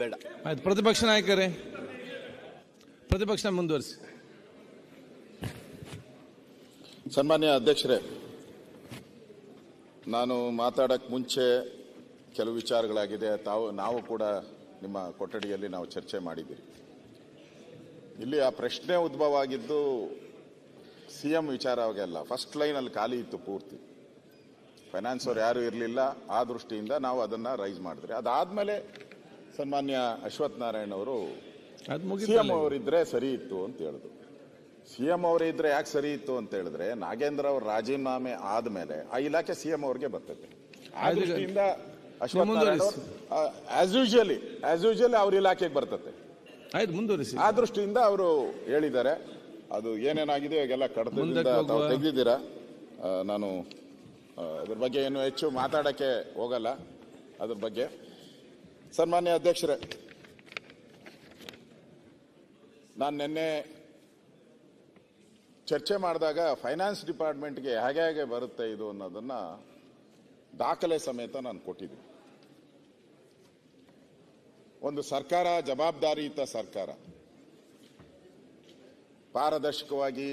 ಬೇಡ. ಆಯ್ತು ಪ್ರತಿಪಕ್ಷ ನಾಯಕರೇ ಪ್ರತಿಪಕ್ಷ ಮುಂದುವರಿಸಿ. ಸನ್ಮಾನ್ಯ ಅಧ್ಯಕ್ಷರೇ ನಾನು ಮಾತಾಡಕ್ ಮುಂಚೆ ಕೆಲವು ವಿಚಾರಗಳಾಗಿದೆ. ತಾವು ನಾವು ಕೂಡ ನಿಮ್ಮ ಕೊಠಡಿಯಲ್ಲಿ ನಾವು ಚರ್ಚೆ ಮಾಡಿದ್ದೀರಿ ಇಲ್ಲಿ ಆ ಪ್ರಶ್ನೆ ಉದ್ಭವ ಆಗಿದ್ದು ಸಿ ಎಂ ವಿಚಾರವಾಗಲ್ಲ ಫಸ್ಟ್ ಲೈನಲ್ಲಿ ಖಾಲಿ ಇತ್ತು ಪೂರ್ತಿ. ಫೈನಾನ್ಸ್ ಅವ್ರು ಯಾರು ಇರಲಿಲ್ಲ. ಆ ದೃಷ್ಟಿಯಿಂದ ನಾವು ಅದನ್ನು ರೈಸ್ ಮಾಡಿದ್ರಿ. ಅದಾದಮೇಲೆ ಸನ್ಮಾನ್ಯ ಅಶ್ವಥ್ ನಾರಾಯಣ್ ಅವರು ಅದು ಸಿ ಮುಗಿತಲ್ಲ ಎಂ ಅವರಿದ್ರೆ ಸರಿ ಇತ್ತು ಅಂತ ಹೇಳಿದ್ರು. ಸಿ ಎಂ ಅವರಿದ್ರೆ ಯಾಕೆ ಸರಿ ಇತ್ತು ಅಂತ ಹೇಳಿದ್ರೆ ನಾಗೇಂದ್ರ ಅವ್ರ ರಾಜೀನಾಮೆ ಆದ್ಮೇಲೆ ಆ ಇಲಾಖೆ ಸಿ ಎಂ ಅವ್ರಿಗೆ ಬರ್ತೈತೆ ಆ ದೃಷ್ಟಿಯಿಂದ Ashwath. As usually as usually ಅವ್ರ ಇಲಾಖೆಗೆ ಬರ್ತದೆ. ಆಯ್ತು ಮುಂದುವರಿಸಿ. ಆ ದೃಷ್ಟಿಯಿಂದ ಅವರು ಹೇಳಿದ್ದಾರೆ ಅದು ಏನೇನಾಗಿದೆ ಎಲ್ಲ ಕಡತದಿಂದ ತಾವು ತೆಗೆದಿದ್ದೀರಾ? ನಾನು ಅದ್ರ ಬಗ್ಗೆ ಏನು ಹೆಚ್ಚು ಮಾತಾಡಕ್ಕೆ ಹೋಗಲ್ಲ ಅದ್ರ ಬಗ್ಗೆ. ಸನ್ಮಾನ್ಯ ಅಧ್ಯಕ್ಷರೇ, ನಾನು ನಿನ್ನೆ ಚರ್ಚೆ ಮಾಡಿದಾಗ ಫೈನಾನ್ಸ್ ಡಿಪಾರ್ಟ್ಮೆಂಟ್ಗೆ ಹೇಗೆ ಹೇಗೆ ಬರುತ್ತೆ ಇದು ಅನ್ನೋದನ್ನು ದಾಖಲೆ ಸಮೇತ ನಾನು ಕೊಟ್ಟಿದ್ದೀನಿ. ಒಂದು ಸರ್ಕಾರ, ಜವಾಬ್ದಾರಿಯುತ ಸರ್ಕಾರ, ಪಾರದರ್ಶಕವಾಗಿ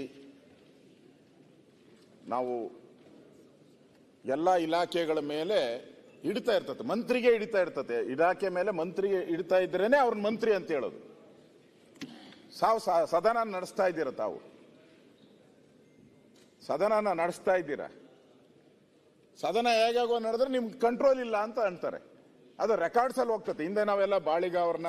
ನಾವು ಎಲ್ಲ ಇಲಾಖೆಗಳ ಮೇಲೆ ಹಿಡಿತಾ ಇರ್ತದೆ ಮಂತ್ರಿಗೆ ಹಿಡಿತಾ ಇರ್ತದೆ ಇಲಾಖೆ ಮೇಲೆ ಮಂತ್ರಿಗೆ ಹಿಡಿತಾ ಇದ್ರೇನೆ ಅವ್ರನ್ನ ಮಂತ್ರಿ ಅಂತ ಹೇಳೋದು. ಸಾವು ಸದನ ನಡೆಸ್ತಾ ಇದ್ದೀರ ತಾವು? ಸದನನ ನಡೆಸ್ತಾ ಇದ್ದೀರಾ? ಸದನ ಹೇಗಾಗೋ ನಡೆದ್ರೆ ನಿಮ್ಗೆ ಕಂಟ್ರೋಲ್ ಇಲ್ಲ ಅಂತ ಅಂತಾರೆ. ಅದು ರೆಕಾರ್ಡ್ಸ್ ಅಲ್ಲಿ ಹೋಗ್ತದೆ ಹಿಂದೆ ನಾವೆಲ್ಲ ಬಾಳಿಗ ಅವ್ರನ್ನ,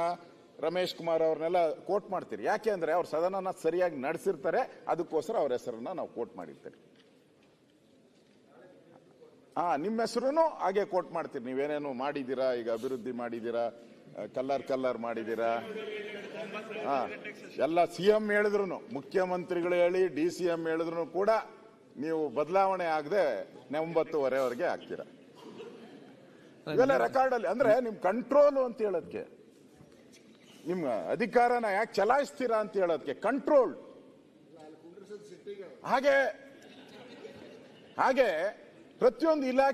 ರಮೇಶ್ ಕುಮಾರ್ ಅವ್ರನ್ನೆಲ್ಲ ಕೋಟ್ ಮಾಡ್ತೀರಿ. ಯಾಕೆ ಅಂದ್ರೆ ಅವ್ರು ಸದನನ ಸರಿಯಾಗಿ ನಡೆಸಿರ್ತಾರೆ, ಅದಕ್ಕೋಸ್ಕರ ಅವ್ರ ಹೆಸರನ್ನ ನಾವು ಕೋಟ್ ಮಾಡಿರ್ತೀರಿ. ಹಾ ನಿಮ್ಮ ಹೆಸರು ಹಾಗೆ ಕೋಟ್ ಮಾಡ್ತೀರಿ. ನೀವೇನೇನು ಮಾಡಿದ್ದೀರಾ? ಈಗ ಅಭಿವೃದ್ಧಿ ಮಾಡಿದ್ದೀರಾ? ಕಲ್ಲರ್ ಕಲ್ಲರ್ ಮಾಡಿದ್ದೀರಾ? ಹಾ ಎಲ್ಲ ಸಿ ಎಂ ಹೇಳಿದ್ರು ಮುಖ್ಯಮಂತ್ರಿಗಳು ಹೇಳಿ, ಡಿ ಸಿ ಎಂ ಹೇಳಿದ್ರು ಕೂಡ ನೀವು ಬದಲಾವಣೆ ಆಗದೆ ಒಂಬತ್ತುವರೆವರೆಗೆ ಆಗ್ತೀರಾ? ಇವೆಲ್ಲ ರೆಕಾರ್ಡ್ ಅಲ್ಲಿ. ಅಂದ್ರೆ ನಿಮ್ ಕಂಟ್ರೋಲ್ ಅಂತ ಹೇಳೋದಕ್ಕೆ ನಿಮ್ಮ ಅಧಿಕಾರನ ಯಾಕೆ ಚಲಾಯಿಸ್ತೀರಾ ಅಂತ ಹೇಳೋದಕ್ಕೆ ಕಂಟ್ರೋಲ್ ಹಾಗೆ ಹಾಗೆ ಪ್ರತಿಯೊಂದು ಇಲಾಖೆ